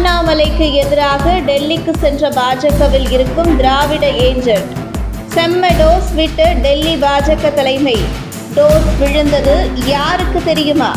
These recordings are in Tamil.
அண்ணாமலைக்கு எதிராக டெல்லிக்கு சென்ற பாஜகவில் இருக்கும் திராவிட ஏஜென்ட் செம்ம டோஸ் விட்டு டெல்லி பாஜக தலைமை. டோஸ் விழுந்தது யாருக்கு தெரியுமா?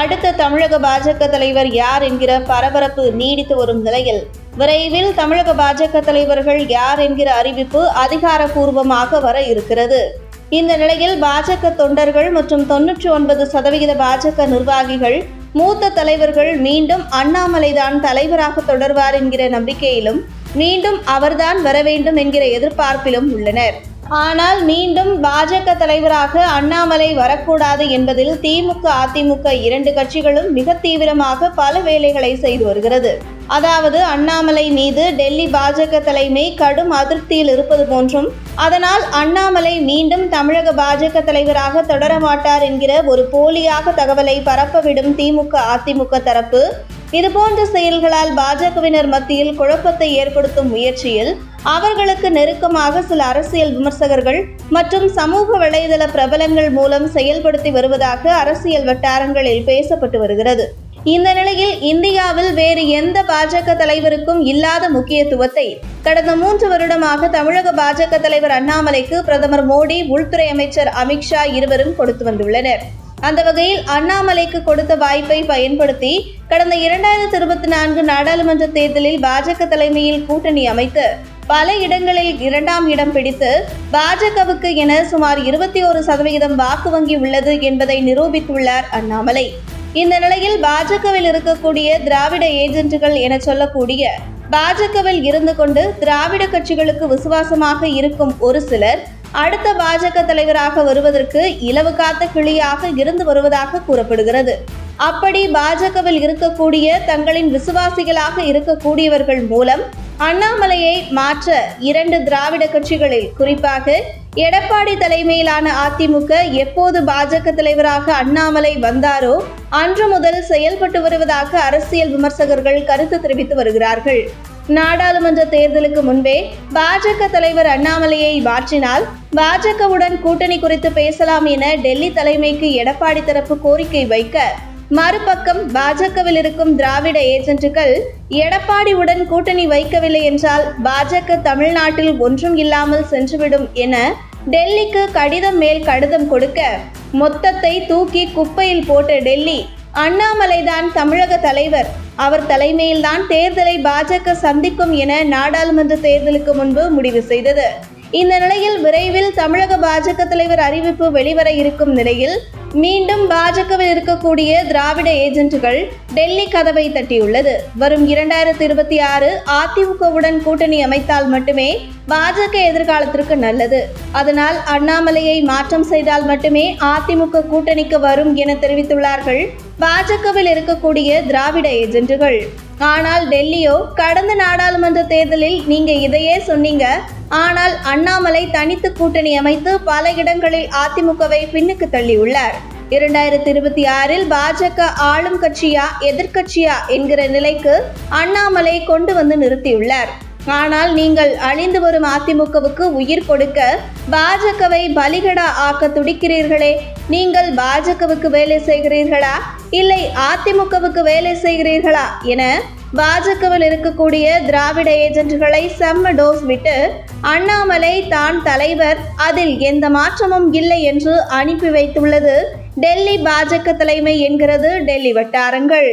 அடுத்த தமிழக பாஜக தலைவர் யார் என்கிற பரபரப்பு நீடித்து வரும் நிலையில் விரைவில் தமிழக பாஜக தலைவர்கள் யார் என்கிற அறிவிப்பு அதிகாரப்பூர்வமாக வர இருக்கிறது. இந்த நிலையில் பாஜக தொண்டர்கள் மற்றும் தொன்னூற்றி ஒன்பது சதவிகித பாஜக நிர்வாகிகள் மூத்த தலைவர்கள் மீண்டும் அண்ணாமலைதான் தலைவராக தொடர்வார் என்கிற நம்பிக்கையிலும் மீண்டும் அவர்தான் வர வேண்டும் என்கிற எதிர்பார்ப்பிலும் உள்ளனர். ஆனால் மீண்டும் பாஜக தலைவராக அண்ணாமலை வரக்கூடாது என்பதில் திமுக அதிமுக இரண்டு கட்சிகளும் மிக தீவிரமாக பல வேலைகளை செய்து வருகிறது. அதாவது அண்ணாமலை மீது டெல்லி பாஜக தலைமை கடும் அதிருப்தியில் இருப்பது போன்றும் அதனால் அண்ணாமலை மீண்டும் தமிழக பாஜக தலைவராக தொடர மாட்டார் என்கிற ஒரு போலியாக தகவலை பரப்பவிடும் திமுக அதிமுக தரப்பு. இதுபோன்ற செயல்களால் பாஜகவினர் மத்தியில் குழப்பத்தை ஏற்படுத்தும் முயற்சியில் அவர்களுக்கு நெருக்கமாக சில அரசியல் விமர்சகர்கள் மற்றும் சமூக வலைதள பிரபலங்கள் மூலம் செயல்படுத்தி வருவதாக அரசியல் வட்டாரங்களில் பேசப்பட்டு வருகிறது. இந்த நிலையில் இந்தியாவில் வேறு எந்த பாஜக தலைவருக்கும் இல்லாத முக்கியத்துவத்தை கடந்த மூன்று வருடமாக தமிழக பாஜக தலைவர் அண்ணாமலைக்கு பிரதமர் மோடி உள்துறை அமைச்சர் அமித்ஷா இருவரும் கொடுத்து வந்துள்ளனர். அந்த வகையில் அண்ணாமலைக்கு கொடுத்த வாய்ப்பை பயன்படுத்தி கடந்த இரண்டாயிரத்தி இருபத்தி நான்கு நாடாளுமன்ற தேர்தலில் பாஜக தலைமையில் கூட்டணி அமைத்து பல இடங்களில் இரண்டாம் இடம் பிடித்து பாஜகவுக்கு என சுமார் இருபத்தி ஒரு சதவிகிதம் வாக்கு வங்கி உள்ளது என்பதை நிரூபித்துள்ளார் அண்ணாமலை. இந்த நிலையில் பாஜகவில் இருக்கக்கூடிய திராவிட ஏஜென்ட்டுகள் என சொல்லக்கூடிய பாஜகவில் இருந்து கொண்டு திராவிட கட்சிகளுக்கு விசுவாசமாக இருக்கும் ஒரு சிலர் அடுத்த பாஜக தலைவராக வருவதற்கு இலவு காத்த கிளியாக இருந்து வருவதாக கூறப்படுகிறது. அப்படி பாஜகவில் இருக்கக்கூடிய தங்களின் விசுவாசிகளாக இருக்கக்கூடியவர்கள் மூலம் அண்ணாமலையை மாற்ற இரண்டு திராவிட கட்சிகளில் குறிப்பாக எடப்பாடி தலைமையிலான அதிமுக எப்போது பாஜக தலைவராக அண்ணாமலை வந்தாரோ அன்று முதல் செயல்பட்டு வருவதாக அரசியல் விமர்சகர்கள் கருத்து தெரிவித்து வருகிறார்கள். நாடாளுமன்ற தேர்தலுக்கு முன்பே பாஜக தலைவர் அண்ணாமலையை மாற்றினால் பாஜகவுடன் கூட்டணி குறித்து பேசலாம் என டெல்லி தலைமைக்கு எடப்பாடி தரப்பு கோரிக்கை வைக்க மறுபக்கம் பாஜகவில் இருக்கும் திராவிட ஏஜென்ட்டுகள் எடப்பாடியுடன் கூட்டணி வைக்கவில்லை என்றால் பாஜக தமிழ்நாட்டில் ஒன்றும் இல்லாமல் சென்றுவிடும் என டெல்லிக்கு கடிதம் மேல் கடிதம் கொடுக்க மொத்தத்தை தூக்கி குப்பையில் போட்ட டெல்லி அண்ணாமலைதான் தமிழக தலைவர். அவர் தலைமையில்தான் தேர்தலை பாஜக சந்திக்கும் என நாடாளுமன்ற தேர்தலுக்கு முன்பு முடிவு செய்தது. இந்த நிலையில் விரைவில் தமிழக பாஜக தலைவர் அறிவிப்பு வெளிவர இருக்கும் நிலையில் மீண்டும் பாஜகவில் இருக்கக்கூடிய திராவிட ஏஜென்ட்டுகள் டெல்லி கதவை தட்டியுள்ளது. வரும் இரண்டாயிரத்தி இருபத்தி ஆறு அதிமுகவுடன் கூட்டணி அமைத்தால் மட்டுமே பாஜக எதிர்காலத்திற்கு நல்லது. அதனால் அண்ணாமலையை மாற்றம் செய்தால் மட்டுமே அதிமுக கூட்டணிக்கு வரும் என தெரிவித்துள்ளார்கள் பாஜகவில் இருக்கக்கூடிய திராவிட ஏஜென்ட்டுகள். ஆனால் டெல்லியோ கடந்த நாடாளுமன்ற தேர்தலில் நீங்க இதையே சொன்னீங்க. ஆனால் அண்ணாமலை தனித்து கூட்டணி அமைத்து பல இடங்களில் அதிமுகவை பின்னுக்கு தள்ளியுள்ளார். இரண்டாயிரத்தி இருபத்தி ஆறில் பாஜக ஆளும் கட்சியா எதிர்க்கட்சியா என்கிற நிலைக்கு அண்ணாமலை கொண்டு வந்து நிறுத்தியுள்ளார். ஆனால் நீங்கள் அழிந்து வரும் அதிமுகவுக்கு உயிர் கொடுக்க பாஜகவை பலிகடா ஆக்க துடிக்கிறீர்களே. நீங்கள் பாஜகவுக்கு வேலை செய்கிறீர்களா? இல்லை அதிமுகவுக்கு வேலை செய்கிறீர்களா? என பாஜகவில் இருக்கக்கூடிய திராவிட ஏஜென்ட்களை செம்ம டோஸ் விட்டு அண்ணாமலை தான் தலைவர். அதில் எந்த மாற்றமும் இல்லை என்று அனுப்பி வைத்துள்ளது டெல்லி பாஜக தலைமை என்கிறது டெல்லி வட்டாரங்கள்.